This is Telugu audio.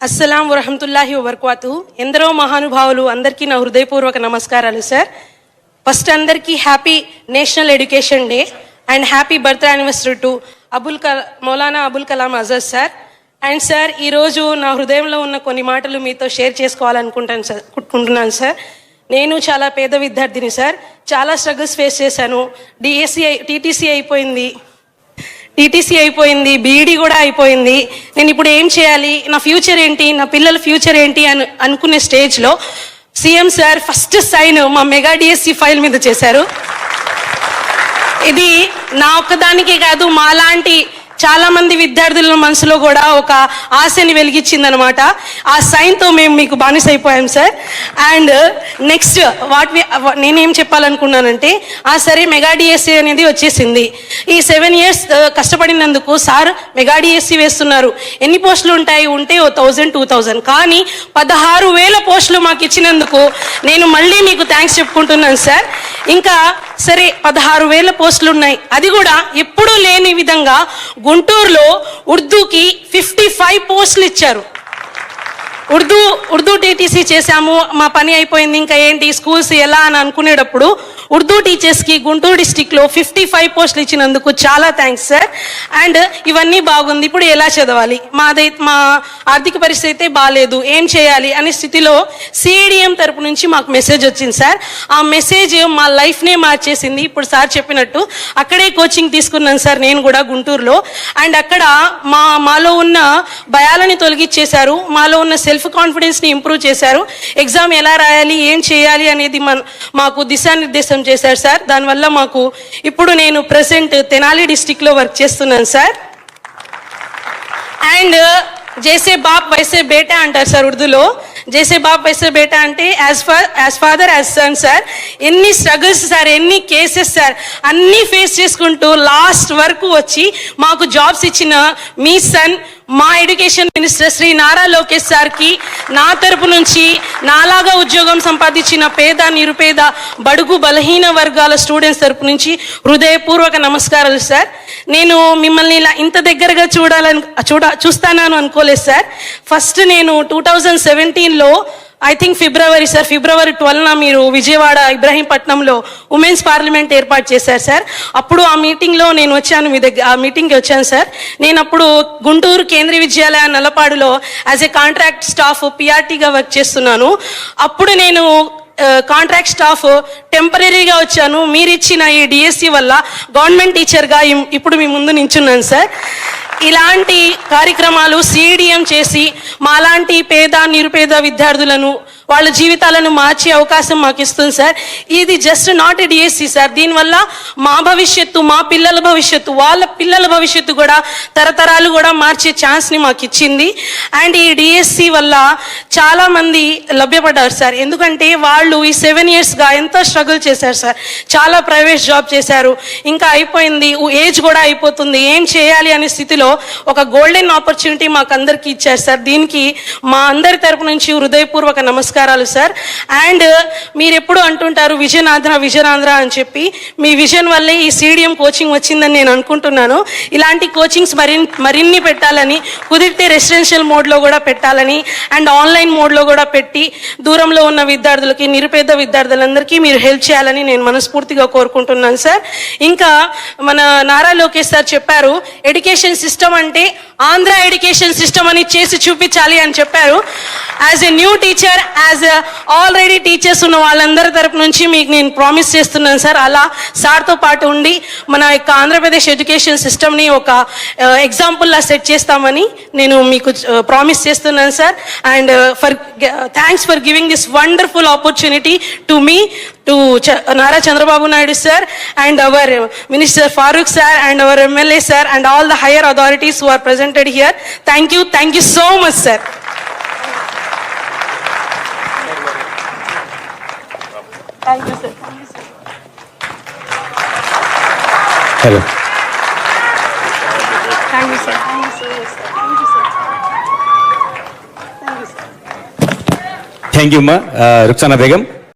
అస్సలాం వరహమతుల్లాహి వబర్కాతు ఎందరో మహానుభావులు అందరికీ నా హృదయపూర్వక నమస్కారాలు సార్. ఫస్ట్ అందరికీ happy national education day and happy birth anniversary to Abul Kala Maulana Abul Kalam Azad sir. And sir ఈరోజు నా హృదయంలో ఉన్న కొన్ని మాటలు మీతో షేర్ చేసుకోవాలనుకుంటాను సార్ అనుకుంటున్నాను సార్. నేను చాలా పేద విద్యార్థిని సార్. చాలా స్ట్రగుల్స్ ఫేస్ చేశాను. డిఎస్సి టీటీసీ అయిపోయింది. టీటీసీ అయిపోయింది బీఈడి కూడా అయిపోయింది. నేను ఇప్పుడు ఏం చేయాలి? నా ఫ్యూచర్ ఏంటి? నా పిల్లల ఫ్యూచర్ ఏంటి అని అనుకునే స్టేజ్లో సీఎం సార్ ఫస్ట్ సైన్ మా మెగా డిఎస్సి ఫైల్ మీద చేశారు. ఇది నా ఒక్కదానికే కాదు మాలాంటి చాలా మంది విద్యార్థుల మనసులో కూడా ఒక ఆశని వెలిగించిందనమాట. ఆ సైన్తో మేము మీకు బానిస అయిపోయాం సార్. అండ్ నెక్స్ట్ వాట్ నేనేం చెప్పాలనుకున్నానంటే ఆ సరే మెగాడిఎస్సీ అనేది వచ్చేసింది. ఈ సెవెన్ ఇయర్స్ కష్టపడినందుకు సార్ మెగాడిఎస్సీ వేస్తున్నారు. ఎన్ని పోస్టులు ఉంటాయి? ఉంటే ఓ థౌజండ్ టూ థౌజండ్. కానీ పదహారు వేల పోస్టులు మాకు ఇచ్చినందుకు నేను మళ్ళీ మీకు థ్యాంక్స్ చెప్పుకుంటున్నాను సార్. ఇంకా సరే పదహారు వేల పోస్టులు ఉన్నాయి అది కూడా ఎప్పుడూ లేని విధంగా గుంటూరులో ఉర్దూకి ఫిఫ్టీ ఫైవ్ పోస్టులు ఇచ్చారు. ఉర్దూ ఉర్దూ టీటీసీ చేశాము మా పని అయిపోయింది ఇంకా ఏంటి స్కూల్స్ ఎలా అని అనుకునేటప్పుడు ఉర్దూ టీచర్స్కి గుంటూరు డిస్టిక్లో ఫిఫ్టీ ఫైవ్ పోస్టులు ఇచ్చినందుకు చాలా థ్యాంక్స్ సార్. అండ్ ఇవన్నీ బాగుంది ఇప్పుడు ఎలా చదవాలి? మాదై మా ఆర్థిక పరిస్థితి అయితే బాగాలేదు ఏం చేయాలి అనే స్థితిలో సిఐడిఎం తరపు నుంచి మాకు మెసేజ్ వచ్చింది సార్. ఆ మెసేజ్ మా లైఫ్నే మార్చేసింది ఇప్పుడు సార్ చెప్పినట్టు అక్కడే కోచింగ్ తీసుకున్నాను సార్ నేను కూడా గుంటూరులో. అండ్ అక్కడ మా మాలో ఉన్న భయాలని తొలగించేశారు మాలో ఉన్న సెల్ఫ్ కాన్ఫిడెన్స్ని ఇంప్రూవ్ చేశారు. ఎగ్జామ్ ఎలా రాయాలి ఏం చేయాలి అనేది మన మాకు దిశానిర్దేశం చేశారు సార్. దానివల్ల మాకు ఇప్పుడు నేను ప్రెసెంట్ తెనాలి డిస్టిక్లో వర్క్ చేస్తున్నాను సార్. అండ్ జేసే బాప్ వైసే బేటా అంటారు సార్ ఉర్దూలో. జేసే బాప్ వైసే బేటా అంటే as far as father as son sir. ఎన్ని స్ట్రగుల్స్ సార్ ఎన్ని కేసెస్ సార్ అన్నీ ఫేస్ చేసుకుంటూ లాస్ట్ వరకు వచ్చి మాకు జాబ్స్ ఇచ్చిన మీ సన్ మా ఎడ్యుకేషన్ మినిస్టర్ శ్రీ నారా లోకేష్ సార్కి నా తరపు నుంచి నాలాగా ఉద్యోగం సంపాదించిన పేద నిరుపేద బడుగు బలహీన వర్గాల స్టూడెంట్స్ తరపు నుంచి హృదయపూర్వక నమస్కారాలు సార్. నేను మిమ్మల్ని ఇలా ఇంత దగ్గరగా చూడాలని చూడ చూస్తానని అనుకోలేదు సార్. ఫస్ట్ నేను టూ థౌజండ్ సెవెంటీన్లో I think February sir February ట్వెల్వ్న మీరు విజయవాడ ఇబ్రాహీంపట్నంలో ఉమెన్స్ పార్లమెంట్ ఏర్పాటు చేశారు సార్ అప్పుడు ఆ మీటింగ్లో నేను వచ్చాను మీ దగ్గర ఆ మీటింగ్కి వచ్చాను సార్ నేను అప్పుడు గుంటూరు కేంద్రీయ విద్యాలయ నల్లపాడులో యాజ్ ఏ కాంట్రాక్ట్ స్టాఫ్ పిఆర్టీగా వర్క్ చేస్తున్నాను. అప్పుడు నేను కాంట్రాక్ట్ స్టాఫ్ టెంపరీగా వచ్చాను. మీరు ఇచ్చిన ఈ డిఎస్సి వల్ల గవర్నమెంట్ టీచర్గా ఇప్పుడు మీ ముందు నించున్నాను సార్ ఇలాంటి కార్యక్రమాలు సిడిఎం చేసి మాలాంటి పేద నిరుపేద విద్యార్థులను వాళ్ళ జీవితాలను మార్చే అవకాశం మాకు ఇస్తుంది సార్. ఇది just not a DSC sir. దీనివల్ల మా భవిష్యత్తు మా పిల్లల భవిష్యత్తు వాళ్ళ పిల్లల భవిష్యత్తు కూడా తరతరాలు కూడా మార్చే ఛాన్స్ని మాకు ఇచ్చింది. అండ్ ఈ డిఎస్సి వల్ల చాలామంది లభ్యపడ్డారు సార్. ఎందుకంటే వాళ్ళు ఈ సెవెన్ ఇయర్స్గా ఎంతో స్ట్రగుల్ చేశారు సార్. చాలా ప్రైవేట్ జాబ్ చేశారు. ఇంకా అయిపోయింది ఏజ్ కూడా అయిపోతుంది. ఏం చేయాలి అనే స్థితిలో ఒక గోల్డెన్ ఆపర్చునిటీ మాకు అందరికీ ఇచ్చారు సార్. దీనికి మా అందరి తరపు నుంచి హృదయపూర్వక నమస్కారాలు సార్. అండ్ మీరు ఎప్పుడు అంటుంటారు విజన్ ఆంధ్ర విజన్ ఆంధ్ర అని చెప్పి మీ విజన్ వల్లే ఈ సీడిఎం కోచింగ్ వచ్చిందని నేను అనుకుంటున్నాను. ఇలాంటి కోచింగ్స్ మరిన్ మరిన్ని పెట్టాలని కుదిరితే రెసిడెన్షియల్ మోడ్లో కూడా పెట్టాలని అండ్ ఆన్లైన్ మోడ్లో కూడా పెట్టి దూరంలో ఉన్న విద్యార్థులకి నిరుపేద విద్యార్థులందరికీ మీరు హెల్ప్ చేయాలని నేను మనస్ఫూర్తిగా కోరుకుంటున్నాను సార్. ఇంకా మన నారా లోకేష్ సార్ చెప్పారు ఎడ్యుకేషన్ సిస్టమ్ అంటే ఆంధ్ర ఎడ్యుకేషన్ సిస్టమ్ అని చేసి చూపించాలి అని చెప్పారు. As a new teacher as already teachers ఉన్న వాళ్ళందరి తరపు నుంచి మీకు నేను ప్రామిస్ చేస్తున్నాను సార్. అలా సార్తో పాటు ఉండి మన యొక్క ఆంధ్రప్రదేశ్ ఎడ్యుకేషన్ సిస్టమ్ని ఒక ఎగ్జాంపుల్లా సెట్ చేస్తామని నేను మీకు ప్రామిస్ చేస్తున్నాను sir. And for thanks for giving this wonderful opportunity to me to Nara Chandrababu Naidu sir and our minister Farooq sir and our MLA sir and all the higher authorities who are presented here thank you thank you so much sir hello thank you అమ్మా రుక్సానా బేగం